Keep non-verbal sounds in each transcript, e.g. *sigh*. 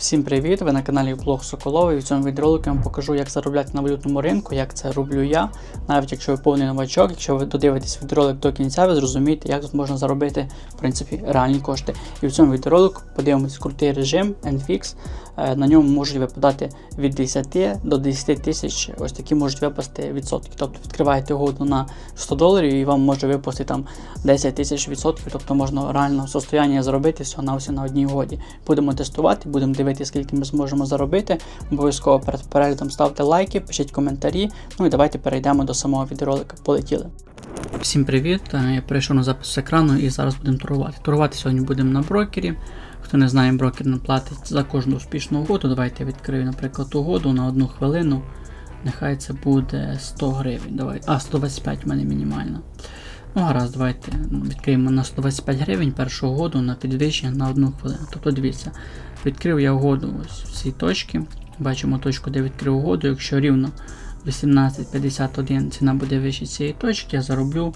Всім привіт! Ви на каналі Блог Соколовий. В цьому відеоролику я вам покажу, як заробляти на валютному ринку, як це роблю я. Навіть якщо ви повний новачок, якщо ви додивитесь відеоролик до кінця, ви зрозумієте, як тут можна заробити в принципі реальні кошти. І в цьому відеоролику подивимось крутий режим NFX. Е, На ньому можуть випадати від 10 до 10 тисяч. Ось такі можуть випасти відсотки. Тобто відкриваєте угоду на 100 доларів і вам може випасти там 10 тисяч відсотків. Тобто можна реально состояння заробити всього на все на одній угоді. Будемо тестувати, будемо дивитися, скільки ми зможемо заробити. Обов'язково перед переглядом ставте лайки, пишіть коментарі. Ну і давайте перейдемо до самого відеоролика. Полетіли. Всім привіт! Е, Я перейшов на запис з екрану і зараз будемо торгувати. Торгувати сьогодні будемо на брокері. Хто не знає, брокер не платить за кожну успішну угоду. Давайте я відкрию, наприклад, угоду на одну хвилину. Нехай це буде 100 гривень. Давай. А, 125 в мене мінімально. Ну, гаразд, давайте відкриємо на 125 гривень першу угоду на підвищення на одну хвилину. Тобто дивіться, відкрив я угоду ось в цій точці. Бачимо точку, де відкрив угоду. Якщо рівно 18.51 ціна буде вище цієї точки, я зароблю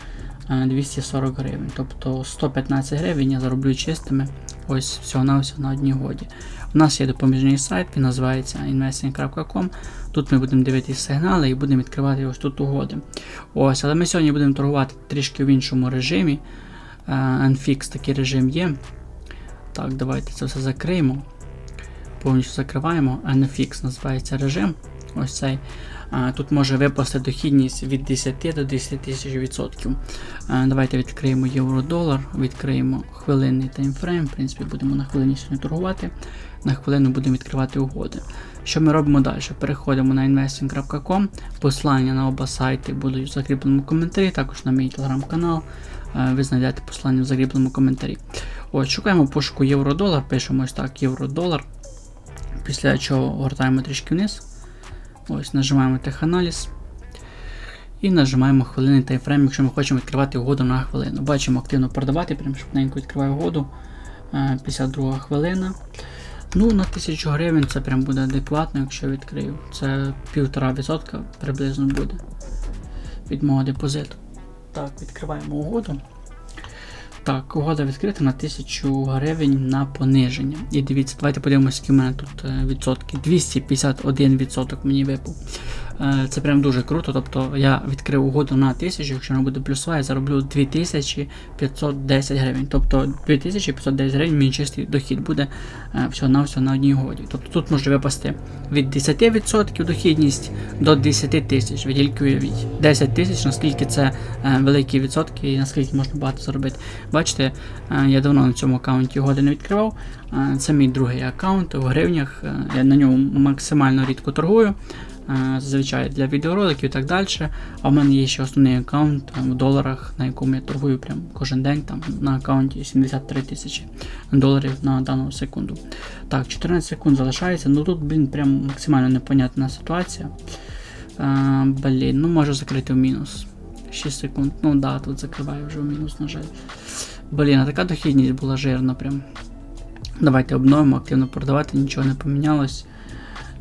240 гривень. Тобто 115 гривень я зароблю чистими. Ось всього на на одній годі. У нас є допоміжний сайт, він називається investing.com. Тут ми будемо дивитися сигнали і будемо відкривати ось тут угоди. Ось, але ми сьогодні будемо торгувати трішки в іншому режимі. Е, NFX такий режим є. Так, давайте це все закриємо. Повністю закриваємо. NFX називається режим. Ось цей. Тут може випасти дохідність від 10 до 10 тисяч відсотків. Давайте відкриємо євро-долар, відкриємо хвилинний таймфрейм. В принципі, будемо на хвилині сьогодні торгувати. На хвилину будемо відкривати угоди. Що ми робимо далі? Переходимо на investing.com. Посилання на оба сайти будуть в закріпленому коментарі, також на мій телеграм-канал. Ви знайдете посилання в закріпленому коментарі. Ось, шукаємо пошуку євро-долар, пишемо ось так, євро-долар. Після чого гортаємо трішки вниз. Ось, нажимаємо теханаліз. І нажимаємо хвилинний таймфрейм, якщо ми хочемо відкривати угоду на хвилину. Бачимо активно продавати, прям швиденько відкриваю угоду. Е, 52 хвилина. Ну, на 1000 гривень це прям буде адекватно, якщо відкрию. Це 1,5% приблизно буде від мого депозиту. Так, відкриваємо угоду. Так, угода відкрита на 1000 гривень на пониження. І дивіться, давайте подивимося, які в мене тут е, відсотки. 251% мені випав. Е, Це прям дуже круто. Тобто я відкрив угоду на 1000, якщо вона буде плюсова, я зароблю 2510 гривень. Тобто 2510 гривень мій чистий дохід буде е, всього на всього на одній угоді. Тобто тут може випасти від 10% дохідність до 10 тисяч. Ви тільки уявіть. 10 тисяч, наскільки це е, великі відсотки і наскільки можна багато заробити. Бачите, я давно на цьому аккаунті угоди не відкривав. Це мій другий аккаунт у гривнях. Я на ньому максимально рідко торгую. Е, Зазвичай для відеороликів і так далі. А в мене є ще основний аккаунт е, в доларах, на якому я торгую прям кожен день. Там на аккаунті 73 тисячі доларів на дану секунду. Так, 14 секунд залишається. Ну тут, блін, прям максимально непонятна ситуація. Е, Блін, ну можу закрити в мінус. 6 секунд. Ну да, тут закриваю вже в мінус, на жаль. Блін, а така дохідність була жирна прям. Давайте обновимо, активно продавати, нічого не помінялось.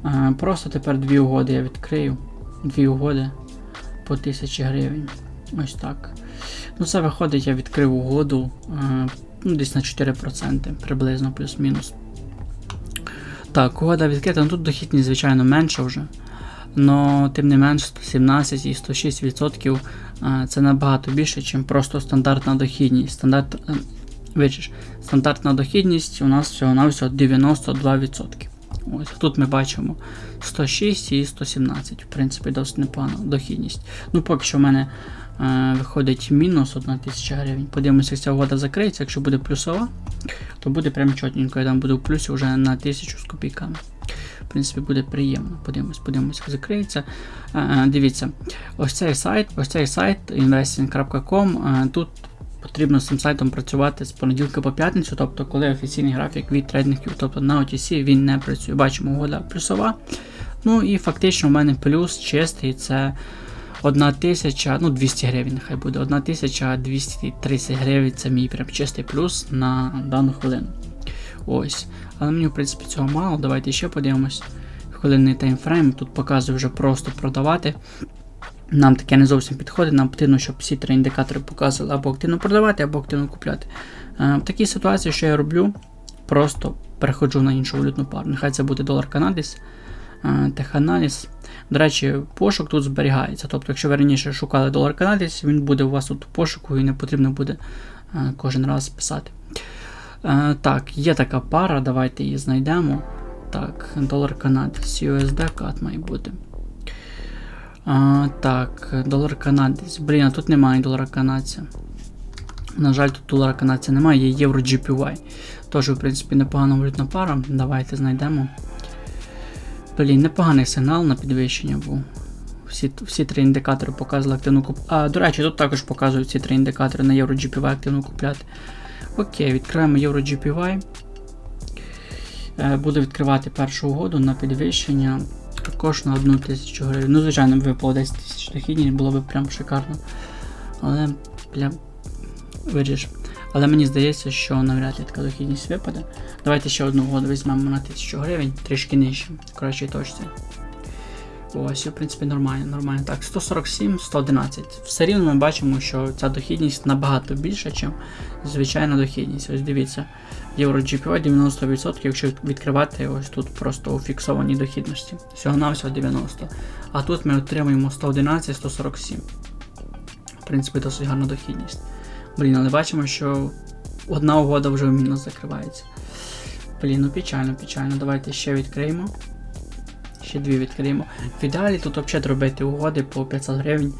Е, Просто тепер дві угоди я відкрию. Дві угоди по 1000 гривень. Ось так. Ну, це виходить, я відкрив угоду е, ну, десь на 4% приблизно, плюс-мінус. Так, угода відкрита, ну тут дохідність, звичайно, менша вже. Но тим не менш 117 і 106% е, це набагато більше, ніж просто стандартна дохідність. Стандарт, вичиш, стандартна дохідність у нас всього-навсього 92%. Ось тут ми бачимо 106 і 117, в принципі, досить непогана дохідність. Ну, поки що в мене е, виходить мінус 1 тисяча гривень. Подивимося, як ця угода закриється. Якщо буде плюсова, то буде прям чотненько. Я там буду в плюсі вже на 1000 з копійками. В принципі, буде приємно. Подивимось, подивимось, як закриється. Е, е, дивіться, ось цей сайт, ось цей сайт investing.com. Е, тут потрібно з цим сайтом працювати з понеділка по п'ятницю, тобто коли офіційний графік від трейдингів, тобто на OTC він не працює. Бачимо, угода плюсова. Ну і фактично в мене плюс чистий це 1000, ну 200 гривень, нехай буде 1230 гривень це мій прям чистий плюс на дану хвилину. Ось. Але мені, в принципі, цього мало. Давайте ще подивимось. Хвилинний таймфрейм. Тут показує вже просто продавати. Нам таке не зовсім підходить, нам потрібно, щоб всі три індикатори показували або активно продавати, або активно купляти. Е, в такій ситуації, що я роблю, просто переходжу на іншу валютну пару. Нехай це буде долар канадець, е, теханаліз. До речі, пошук тут зберігається. Тобто, якщо ви раніше шукали долар канадець, він буде у вас тут в пошуку і не потрібно буде е, кожен раз писати. Так, є така пара, давайте її знайдемо. Так, долар канадець, USD кат має бути. А, так, долар канадець. Блін, а тут немає долара канадця. На жаль, тут долара канадця немає, є євро GPY. Теж, в принципі, непогана валютна пара. Давайте знайдемо. Блін, непоганий сигнал на підвищення був. Всі, всі три індикатори показували активну куп. А, до речі, тут також показують ці три індикатори на євро GPY активно купляти. Окей, відкриваємо євро GPY. Е, Буду відкривати першу угоду на підвищення. Також на одну тисячу гривень. Ну, звичайно, випало 10 тисяч дохідність, було б прям шикарно. Але, бля, видиш. Але мені здається, що навряд ли така дохідність випаде. Давайте ще одну угоду візьмемо на 1000 гривень, трішки нижче, в кращій точці. Ось, в принципі, нормально, нормально. Так, 147, 111. Все рівно ми бачимо, що ця дохідність набагато більша, ніж звичайна дохідність. Ось дивіться, євро GPY 90%, якщо відкривати ось тут просто у фіксованій дохідності. Всього на всього 90. А тут ми отримуємо 111, 147. В принципі, досить гарна дохідність. Блін, але бачимо, що одна угода вже в мінус закривається. Блін, ну печально, печально. Давайте ще відкриємо. Ще дві відкриємо. В ідеалі тут взагалі робити угоди по 500 гривень.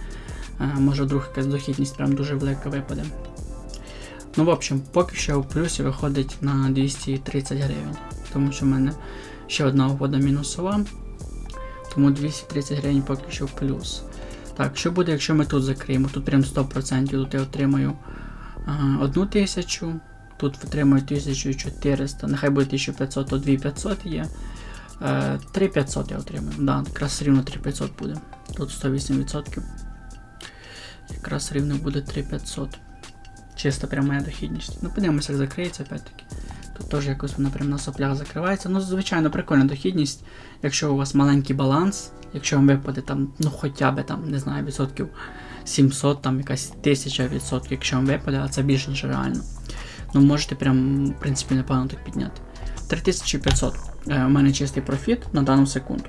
А, може вдруг якась дохідність прям дуже велика випаде. Ну, в общем, поки що в плюсі виходить на 230 гривень. Тому що в мене ще одна угода мінусова. Тому 230 гривень поки що в плюс. Так, що буде, якщо ми тут закриємо? Тут прям 100%. Тут я отримаю а, 1 тисячу, тут отримую 1400, нехай буде 1500, то 2500 є. Е, 3500 я отримую. Да, якраз рівно 3500 буде. Тут 108%. Якраз рівно буде 3500. Чисто прям моя дохідність. Ну, подивимося, як закриється опять-таки. Тут теж якось вона прям на соплях закривається. Ну, звичайно, прикольна дохідність. Якщо у вас маленький баланс, якщо вам випаде там, ну хоча б там, не знаю, відсотків 700, там якась 1000 відсотків, якщо вам випаде, а це більше, ніж реально. Ну, можете прям, в принципі, непогано так підняти. 3500. Е, у мене чистий профіт на дану секунду.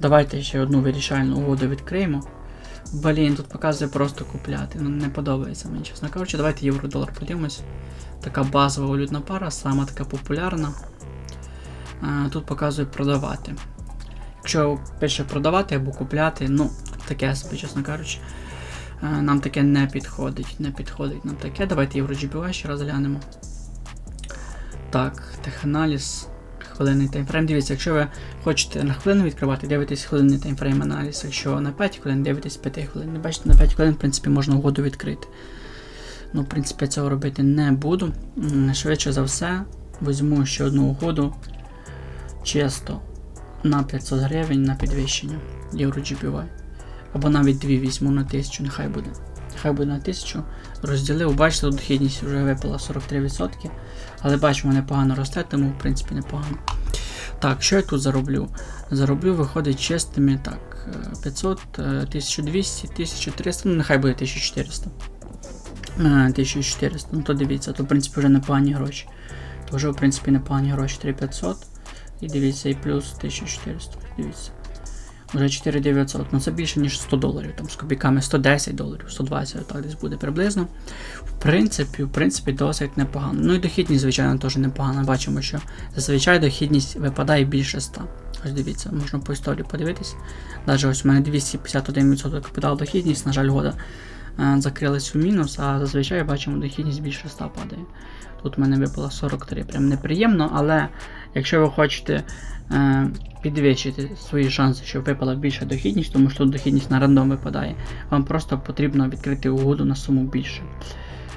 Давайте ще одну вирішальну угоду відкриємо. Блін, тут показує просто купляти. Ну не подобається мені, чесно кажучи. Давайте євро-долар подивимось. Така базова валютна пара, сама така популярна. А, тут показує продавати. Якщо пише продавати або купляти, ну, таке собі, чесно кажучи. Нам таке не підходить. Не підходить нам таке. Давайте євро GBY ще раз глянемо. Так, теханаліз. Хвилинний таймфрейм. Дивіться, якщо ви хочете на хвилину відкривати, дивитесь хвилинний таймфрейм аналіз. Якщо на 5 хвилин, дивитесь 5 хвилин. Не бачите, на 5 хвилин, в принципі, можна угоду відкрити. Ну, в принципі, я цього робити не буду. Швидше за все, візьму ще одну угоду чисто на 500 гривень на підвищення Євро GPY. Або навіть дві візьму на 1000, нехай буде. Нехай буде на 1000. Розділив, бачите, дохідність вже випала 43%. Але бачимо, непогано росте, тому в принципі непогано. Так, що я тут зароблю? Зароблю, виходить чистими так, е, 500, е, 1200, 1300, ну нехай буде 1400. Е, 1400, ну то дивіться, то в принципі вже непогані гроші. То вже в принципі непогані гроші 3500. І дивіться, і плюс 1400. Дивіться. Вже 4900, ну це більше, ніж 100 доларів, там з копійками 110 доларів, 120, так десь буде приблизно. В принципі, в принципі, досить непогано. Ну і дохідність, звичайно, теж непогана. Бачимо, що зазвичай дохідність випадає більше 100. Ось дивіться, можна по історії подивитись. Навіть ось у мене 251% капітал дохідність, на жаль, года е, закрилась у мінус, а зазвичай бачимо дохідність більше 100 падає. Тут в мене випало 43, прям неприємно, але якщо ви хочете е, підвищити свої шанси, щоб випала більша дохідність, тому що тут дохідність на рандом випадає, вам просто потрібно відкрити угоду на суму більше.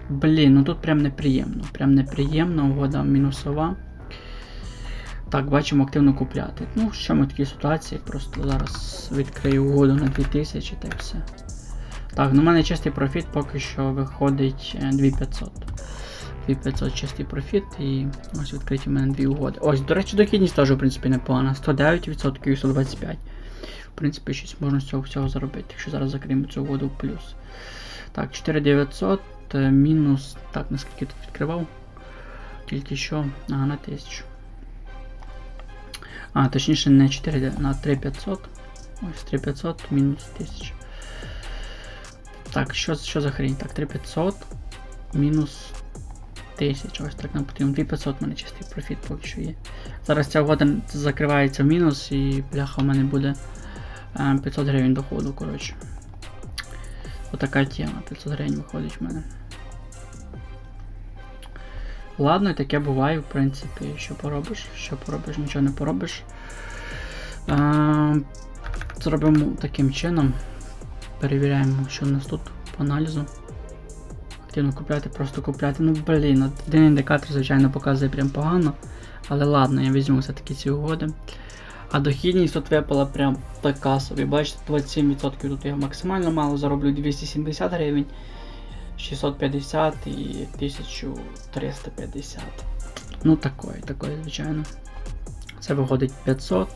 Блін, ну тут прям неприємно. Прям неприємно, угода мінусова. Так, бачимо активно купляти. Ну, що ми в такій ситуації? Просто зараз відкрию угоду на 2000 та й все. Так, ну в мене чистий профіт поки що виходить е, 2500. 2500 чистий профіт і ось відкриті в мене дві угоди. Ось, до речі, дохідність теж, в принципі, непогана. 109% і 125%. В принципі, щось можна з цього всього заробити, якщо зараз закриємо цю угоду в плюс. Так, 4900 е, мінус. Так, наскільки тут відкривав? Тільки що. Ага, на 1000. А, точніше не 4, на 3500. Ось 3500 мінус 1000. Так, що, що за хрень? Так, 3500 мінус 1000. Ось так нам потрібно. 2500 в мене чистий профіт поки що є. Зараз ця угода закривається в мінус і бляха в мене буде е, 500 гривень доходу, коротше. Отака тема. 500 гривень виходить в мене. Ладно, і таке буває, в принципі, що поробиш, що поробиш, нічого не поробиш. А, зробимо таким чином. Перевіряємо, що у нас тут по аналізу. Активно купляти, просто купляти. Ну, блін, один індикатор, звичайно, показує прям погано. Але ладно, я візьму все-таки ці угоди. А дохідність тут випала прям така собі. Бачите, 27% тут я максимально мало зароблю 270 гривень. 650 і 1350. Ну, такої, такої, звичайно. Це виходить 500,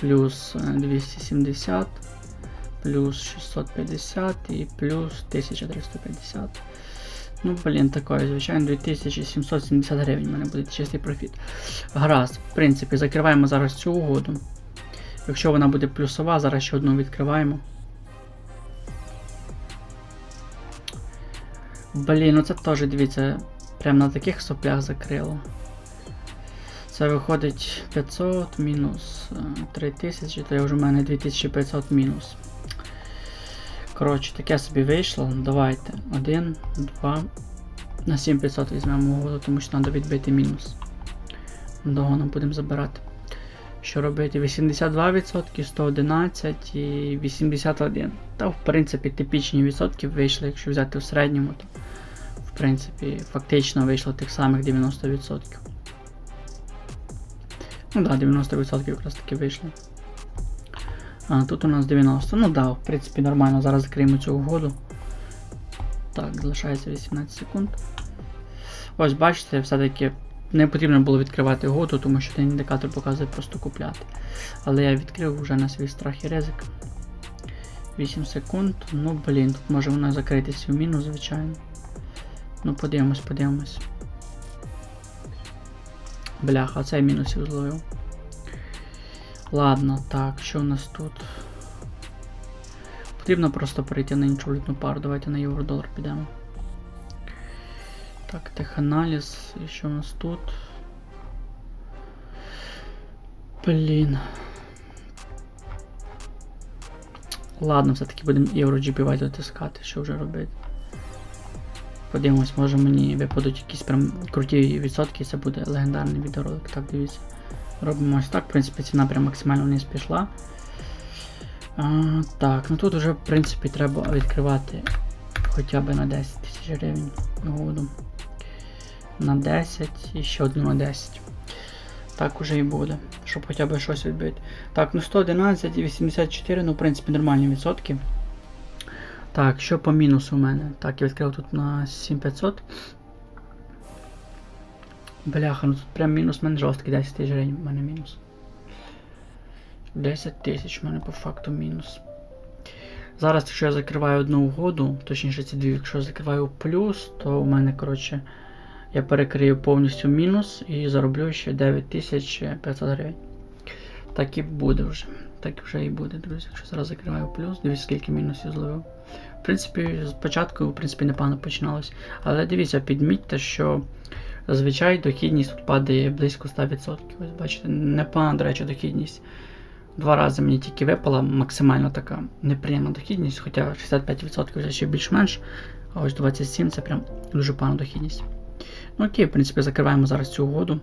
плюс е, 270, плюс 650 і плюс 1350. Ну, блін, такої, звичайно, 2770 гривень в мене буде чистий профіт. Гаразд, в принципі, закриваємо зараз цю угоду. Якщо вона буде плюсова, зараз ще одну відкриваємо. Блін, ну це теж дивіться, прям на таких соплях закрило. Це виходить 500 мінус е, 3000, то вже в мене 2500 мінус. Коротше, таке собі вийшло. Давайте. 1, 2. На 7500 візьмемо угоду, тому що треба відбити мінус. Догоном будемо забирати. Що робити? 82%, 111 і 81. Та, в принципі, типічні відсотки вийшли, якщо взяти в середньому, то в принципі фактично вийшло тих самих 90%. Ну так, да, 90% якраз таки вийшло. А тут у нас 90. Ну да, в принципі, нормально. Зараз закриємо цю угоду. Так, залишається 18 секунд. Ось, бачите, все-таки не потрібно було відкривати угоду, тому що цей індикатор показує просто купляти. Але я відкрив вже на свій страх і ризик. 8 секунд. Ну, блін, тут може вона закритися в мінус, звичайно. Ну, подивимось, подивимось. Бляха, цей мінусів зловив. Ладно, так, що у нас тут? Потрібно просто перейти на іншу валютну пару. Давайте на євро-долар підемо. Так, теханаліз. І що у нас тут? Блін. Ладно, все-таки будемо євро GPY дотискати, що вже робити. Подивимось, може мені випадуть якісь прям круті відсотки, це буде легендарний відеоролик. Так, дивіться. Робимо ось так, в принципі, ціна прям максимально вниз пішла. А, так, ну тут вже в принципі треба відкривати хоча б на 10 тисяч гривень угоду. На 10 і ще одну на 10. Так уже і буде, щоб хоча б щось відбити. Так, ну 111 і 84, ну в принципі нормальні відсотки. Так, що по мінусу у мене? Так, я відкрив тут на 7500. Бляха, ну тут прям мінус мене жорсткий 10 тисяч гривень в мене мінус. 10 тисяч в мене по факту мінус. Зараз, якщо я закриваю одну угоду, точніше ці дві, якщо я закриваю плюс, то у мене, коротше, я перекрию повністю мінус і зароблю ще 9500 гривень. Так і буде вже. Так вже і буде, друзі. Якщо зараз закриваю плюс, дивіться, скільки мінусів зловив. В принципі, спочатку, в принципі, непогано починалось. Але дивіться, підмітьте, що зазвичай дохідність тут падає близько 100%. Ось бачите, непогана, до речі, дохідність. Два рази мені тільки випала максимально така неприємна дохідність, хоча 65% вже ще більш-менш, а ось 27% це прям дуже погана дохідність. Ну окей, в принципі, закриваємо зараз цю угоду.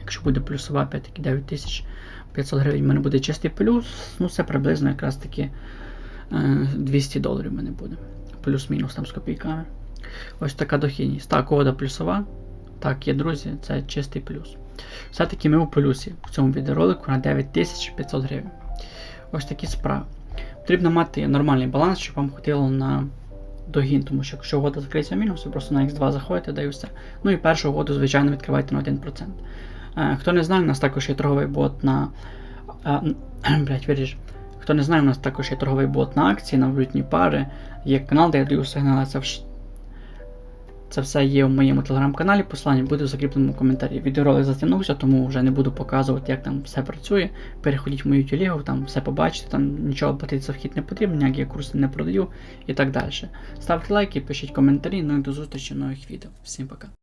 Якщо буде плюсова, 5-таки 9500 гривень, в мене буде чистий плюс, ну це приблизно якраз таки 200 доларів в мене буде. Плюс-мінус там з копійками. Ось така дохідність. Так, угода плюсова. Так, є, друзі, це чистий плюс. Все-таки ми у плюсі в цьому відеоролику на 9500 гривень. Ось такі справи. Потрібно мати нормальний баланс, щоб вам хватило на догін, тому що якщо угода закриється мінус, ви просто на X2 заходите, да і все. Ну і першу угоду, звичайно, відкривайте на 1%. Е, хто не знає, у нас також є торговий бот на. Е, *clears throat* блять, виріж. Хто не знає, у нас також є торговий бот на акції, на валютні пари, є канал, де я даю сигнали, це в Це все є в моєму телеграм-каналі, посилання буде в закріпленому коментарі. Відеоролик затягнувся, тому вже не буду показувати, як там все працює. Переходіть в мою телегу, там все побачите, там нічого платити за вхід не потрібно, ніякі курси не продаю і так далі. Ставте лайки, пишіть коментарі, ну і до зустрічі в нових відео. Всім пока.